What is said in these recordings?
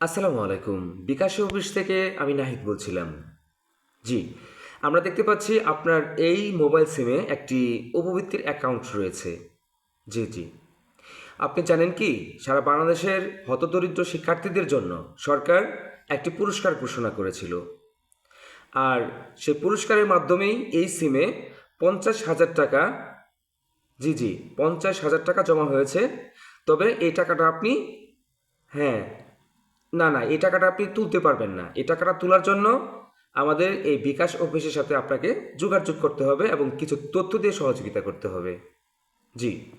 আসসালামু আলাইকুম। বিকাশ অফিস থেকে আমি নাহিদ বলছিলাম। জি, আমরা দেখতে পাচ্ছি আপনার এই মোবাইল সিমে একটি উপবৃত্তির অ্যাকাউন্ট রয়েছে। জি জি। আপনি জানেন কি, সারা বাংলাদেশের হতদরিদ্র শিক্ষার্থীদের জন্য সরকার একটি পুরস্কার ঘোষণা করেছিল। আর সেই পুরস্কারের মাধ্যমেই এই সিমে পঞ্চাশ হাজার টাকা, জি জি, পঞ্চাশ হাজার টাকা জমা হয়েছে। তবে এই টাকাটা আপনি হ্যাঁ না না, এই টাকাটা আপনি তুলতে পারবেন না। এই টাকাটা তোলার জন্য আমাদের এই বিকাশ অফিসের সাথে আপনাকে যোগাযোগ করতে হবে এবং কিছু তথ্য দিয়ে সহযোগিতা করতে হবে। জি।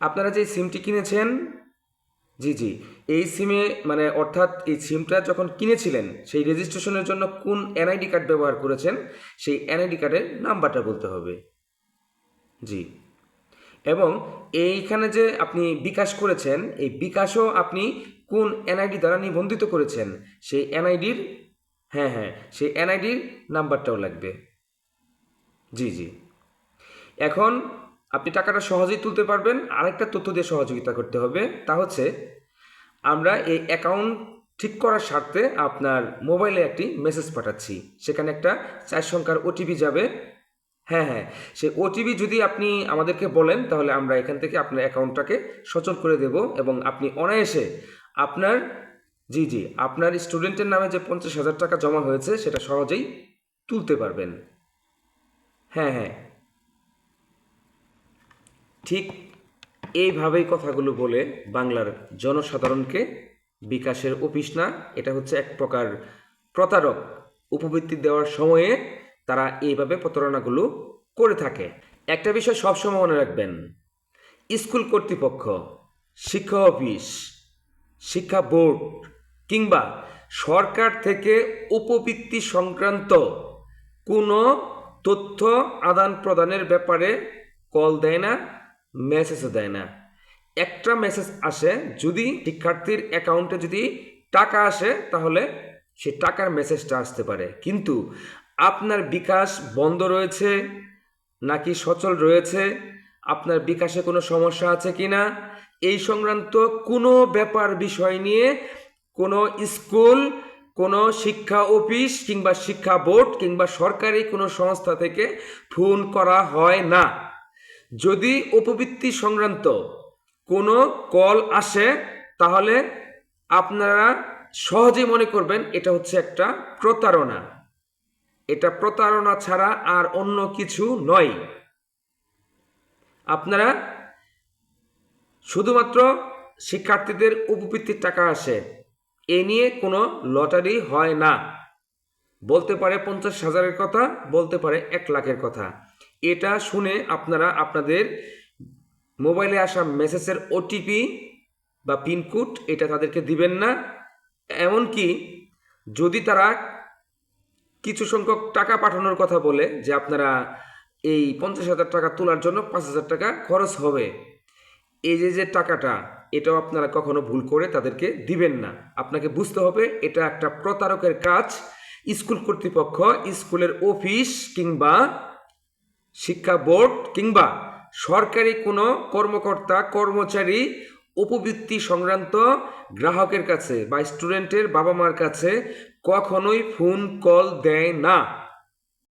আপনারা যে সিমটি কিনেছেন, জি জি, এই সিমে মানে অর্থাৎ এই সিমটা যখন কিনেছিলেন, সেই রেজিস্ট্রেশনের জন্য কোন এনআইডি কার্ড ব্যবহার করেছেন, সেই এনআইডি কার্ডের নাম্বারটা বলতে হবে। জি। এবং এইখানে যে আপনি বিকাশ করেছেন, এই বিকাশও আপনি কোন এনআইডি দ্বারা নিবন্ধিত করেছেন? সেই এনআইডির হ্যাঁ হ্যাঁ সেই এনআইডির নাম্বারটাও লাগবে। জি জি। এখন আপনি টাকাটা সহজেই তুলতে পারবেন। আরেকটা তথ্য দিয়ে সহযোগিতা করতে হবে, তা হচ্ছে আমরা এই অ্যাকাউন্ট ঠিক করার স্বার্থে আপনার মোবাইলে একটি মেসেজ পাঠাচ্ছি। সেখানে একটা চার সংখ্যার ওটিপি যাবে। হ্যাঁ হ্যাঁ সেই ওটিপি যদি আপনি আমাদেরকে বলেন, তাহলে আমরা এখান থেকে আপনার অ্যাকাউন্টটাকে সচল করে দেব এবং আপনি অনায়াসে আপনার, জি জি, আপনার স্টুডেন্টের নামে যে পঞ্চাশ হাজার টাকা জমা হয়েছে, সেটা সহজেই তুলতে পারবেন। হ্যাঁ হ্যাঁ। ঠিক এইভাবেই কথাগুলো বলে বাংলার জনসাধারণকে বিকাশের অফিস না, এটা হচ্ছে এক প্রকার প্রতারক উপবৃত্তি দেওয়ার সময়ে তারা এইভাবে প্রতারণাগুলো করে থাকে। একটা বিষয় সবসময় মনে রাখবেন, স্কুল কর্তৃপক্ষ, শিক্ষা অফিস শিক্ষা বোর্ড কিংবা সরকার থেকে উপবৃত্তি সংক্রান্ত কোনো তথ্য আদান প্রদানের ব্যাপারে কল দেয় না মেসেজও দেয় না। একটা মেসেজ আসে, যদি শিক্ষার্থীর অ্যাকাউন্টে যদি টাকা আসে, তাহলে সে টাকার মেসেজটা আসতে পারে। কিন্তু আপনার বিকাশ বন্ধ রয়েছে নাকি সচল রয়েছে, আপনার বিকাশে কোনো সমস্যা আছে কি না এই সংক্রান্ত কোনো ব্যাপার, বিষয় নিয়ে কোনো স্কুল, কোনো শিক্ষা অফিস কিংবা শিক্ষা বোর্ড কিংবা সরকারি কোনো সংস্থা থেকে ফোন করা হয় না। যদি উপবৃত্তি সংক্রান্ত কোনো কল আসে, তাহলে আপনারা সহজেই মনে করবেন এটা হচ্ছে একটা প্রতারণা। এটা প্রতারণা ছাড়া আর অন্য কিছু নয়। আপনারা শুধুমাত্র শিক্ষার্থীদের উপবৃত্তির টাকা আসে। এ নিয়ে কোনো লটারি হয় না। বলতে পারে পঞ্চাশ হাজারের কথা, বলতে পারে এক লাখের কথা। এটা শুনে আপনারা আপনাদের মোবাইলে আসা মেসেজের ওটিপি বা পিনকোড এটা তাদেরকে দিবেন না। এমনকি যদি তারা কিছু সংখ্যক টাকা পাঠানোর কথা বলে যে আপনারা এই পঞ্চাশ হাজার টাকা তোলার জন্য পাঁচ হাজার টাকা খরচ হবে এই যে যে টাকাটা, এটাও আপনারা কখনো ভুল করে তাদেরকে দিবেন না। আপনাকে বুঝতে হবে, এটা একটা প্রতারকের কাজ। স্কুল কর্তৃপক্ষ, স্কুলের অফিস কিংবা শিক্ষা বোর্ড কিংবা সরকারি কোনো কর্মকর্তা, কর্মচারী উপবৃত্তি সংক্রান্ত গ্রাহকের কাছে বা স্টুডেন্টের বাবা মার কাছে কখনোই ফোন কল দেয় না।